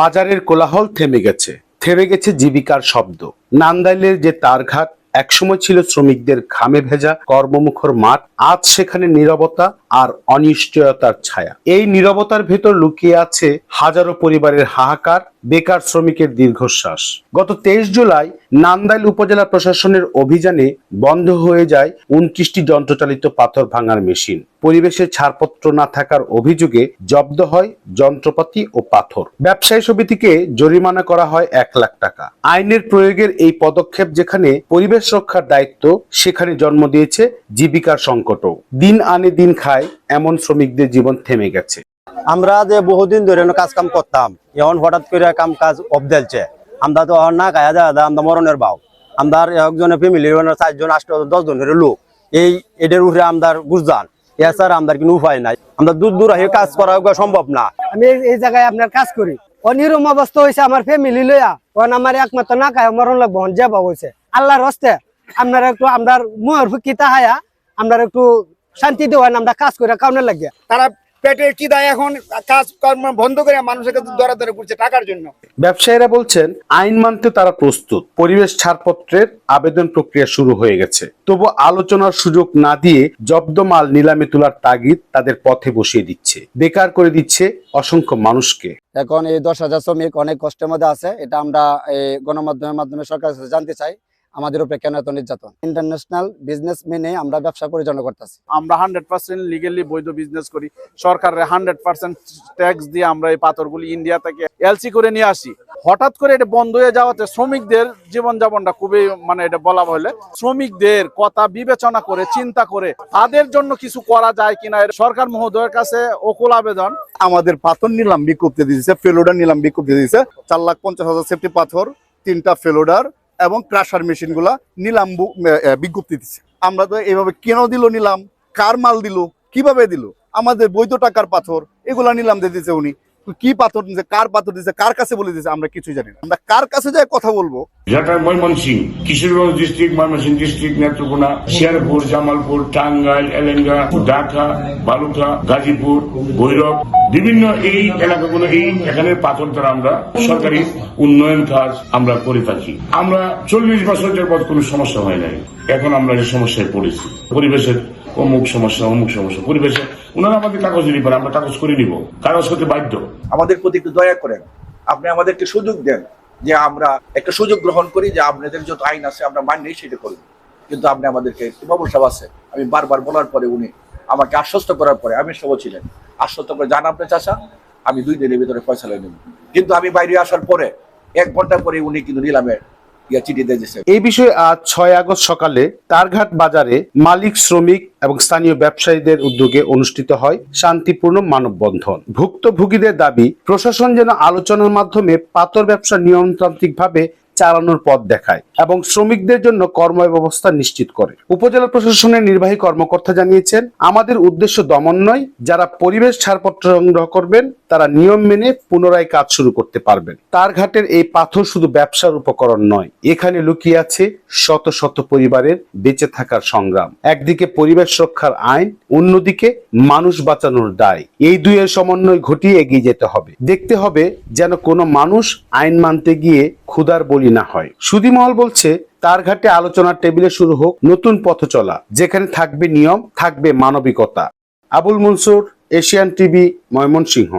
বাজারের কোলাহল থেমে গেছে। থেমে গেছে জীবিকার শব্দ। নান্দাইলের যে তারঘাট, একসময় ছিল শ্রমিকদের ঘামে ভেজা, কর্মমুখর মাঠ, আজ সেখানে নিরবতা আর অনিশ্চয়তার ছায়া। এই নিরবতার ভেতর লুকিয়ে আছে হাজারো পরিবারের হাহাকার বেকার শ্রমিকের দীর্ঘশ্বাস। গত তেইশ জুলাই নান্দাইল উপজেলা প্রশাসনের অভিযানে বন্ধ হয়ে যায় উনত্রিশটি যন্ত্রচালিত পাথর ভাঙার মেশিন। পরিবেশের ছাড়পত্র না থাকার অভিযোগে জব্দ হয় যন্ত্রপাতি ও পাথর। ব্যবসায়ী সমিতিকে জরিমানা করা হয় এক লাখ টাকা। আইনের প্রয়োগের এই পদক্ষেপ যেখানে পরিবেশ রক্ষার দায়িত্ব, সেখানে জন্ম দিয়েছে জীবিকার সংকটও। দিন আনে দিন খায় এমন শ্রমিকদের জীবন থেমে গেছে। আমরা যে বহুদিন ধরে কাজ কাম করতাম এখন হঠাৎ করে কাম কাজ অবদেলছে। আমরা তো এখন না দেওয়া আমরা মরণের বাউ আমরা একজনের ফ্যামিলি চারজন আষ্ট দশ জনের লোক। এই এদের উপরে আমদার গুজরান এছাড়া আমাদের কোনো উপায় নাই। আমরা দূর দূর হয়ে কাজ করা সম্ভব না। আমি এই- জায়গায় আপনার কাজ করি। অনিরম অবস্থা হয়েছে আমার ফ্যামিলি লইয়া। কারণ আমার একমাত্র না খায় মরণ লাগবো যে হয়েছে আল্লাহর হস্তে আপনারা একটু আপনার মুহর ফুকি তাহায়া আপনার একটু শান্তি দেওয়া আমরা কাজ করে কাউনে লাগে তারা পেটের খিদায় এখন? কাজ কর্ম বন্ধ করে মানুষের কাছে দরাদরি করছে টাকার জন্য। ব্যবসায়ীরা বলছেন আইন মানতে তারা প্রস্তুত। পরিবেশ ছাড়পত্রের আবেদন প্রক্রিয়া শুরু হয়ে গেছে। তবু আলোচনার সুযোগ না দিয়ে জব্দ মাল নিলামে তোলার তাগিদ তাদের পথে বসিয়ে দিচ্ছে। বেকার করে দিচ্ছে অসংখ্য মানুষকে। এখন এই দশ হাজার শ্রমিক অনেক কষ্টের মধ্যে আছে। এটা আমরা এই গণমাধ্যমের মাধ্যমে সরকারের কাছে জানতে চাই। আমাদের উপরে কেন এত নির্যাতন? ইন্টারন্যাশনাল বিজনেস মেনে আমরা ব্যবসা পরিচালনা করতেছি আমরা হান্ড্রেড পার্সেন্ট লিগেলি বৈধ বিজনেস করি। সরকারের হান্ড্রেড পার্সেন্ট ট্যাক্স দিয়ে আমরা এই পাথরগুলি ইন্ডিয়া থেকে এলসি করে নিয়ে আসি। হঠাৎ করে এটা বন্ধ হয়ে যাওয়াতে শ্রমিকদের জীবনযাপনটা খুবই মানে এটা বলা হলে শ্রমিকদের কথা বিবেচনা করে চিন্তা করে তাদের জন্য কিছু করা যায় কিনা সরকার মহোদয়ের কাছে অকুল আবেদন। আমাদের পাথর নিলাম বিজ্ঞপ্তি দিয়েছে ফেলোডার নিলাম বিজ্ঞপ্তি দিয়েছে। চার লাখ পঞ্চাশ হাজার সেফটি পাথর তিনটা ফেলোডার এবং ক্রাশার মেশিনগুলা নিলাম বিজ্ঞপ্তি দিচ্ছে আমরা তো এইভাবে কেন দিল নিলাম? কার মাল দিল? কীভাবে দিল? আমাদের বৈধ টাকার পাথর, এগুলা নিলাম দিয়ে দিচ্ছে উনি। কি পাথর দিচ্ছে কার পাথর দিচ্ছে কার কাছে বলে দিচ্ছে আমরা কিছুই জানি না। আমরা কার কাছে যাই কথা বলব? ময়মনসিং কিশোরগঞ্জ ডিস্ট্রিক্ট ডিস্ট্রিক্ট নেত্রকোনা জামালপুর, টাঙ্গাইল, এলেঙ্গা, ঢাকা, বালুকা, গাজীপুর, ভৈরব, বিভিন্ন এই এলাকাগুলো, এই এখানের পাথর দ্বারা আমরা সরকারি উন্নয়ন কাজ আমরা করে থাকি। আমরা চল্লিশ বছর যাবৎ কোনো সমস্যা হয় নাই। এখন আমরা এই সমস্যায় পড়েছি। পরিবেশের অমুক সমস্যা অমুক সমস্যা। পরিবেশে ওনারা আমাদের কাগজ পারে আমরা কাগজ করে নিব। কাগজ করতে বাধ্য। আমাদের প্রতি একটু দয়া করেন। আপনি আমাদেরকে সুযোগ দেন যে আমরা একটা সুযোগ গ্রহণ করি যে আপনাদের যত আইন আছে আমরা মানি সেটা করব। কিন্তু আপনি আমাদেরকে বাবুল সাহেব আছে, আমি বারবার বলার পরে উনি আমাকে আশ্বস্ত করার পরে আমি সব ছিলেন। আশ্বস্ত করে জান আপনার চাষা আমি দুই দিনের ভিতরে ফয়সালা নেব। কিন্তু আমি বাইরে আসার পরে এক ঘণ্টা পরে উনি কিন্তু নিলামে এই বিষয়ে আজ ছয় আগস্ট সকালে তারঘাট বাজারে মালিক, শ্রমিক এবং স্থানীয় ব্যবসায়ীদের উদ্যোগে অনুষ্ঠিত হয় শান্তিপূর্ণ মানববন্ধন। ভুক্তভোগীদের দাবি, প্রশাসন যেন আলোচনার মাধ্যমে পাথর ব্যবসা নিয়মতান্ত্রিকভাবে চালানোর পথ দেখায় এবং শ্রমিকদের জন্য কর্ম ব্যবস্থা নিশ্চিত করে। উপজেলা প্রশাসনের নির্বাহী কর্মকর্তা জানিয়েছেন, আমাদের উদ্দেশ্য দমন নয়, যারা পরিবেশ ছাড়পত্র সংগ্রহ করবেন, তারা নিয়ম মেনে পুনরায় কাজ শুরু করতে পারবেন। তার ঘাটের এই পাথর শুধু ব্যবসার উপকরণ নয়, এখানে লুকিয়ে আছে শত শত পরিবারের বেঁচে থাকার সংগ্রাম। একদিকে পরিবেশ রক্ষার আইন, অন্যদিকে মানুষ বাঁচানোর দায়। এই দুইয়ের সমন্বয় ঘটিয়ে এগিয়ে যেতে হবে। দেখতে হবে যেন কোনো মানুষ আইন মানতে গিয়ে ক্ষুধার বলি না হয়। সুদিমহল বলছে, তার ঘাটে আলোচনার টেবিলে শুরু হোক নতুন পথ চলা, যেখানে থাকবে নিয়ম, থাকবে মানবিকতা। Abul Mansur, Asian TV, Mymensingh.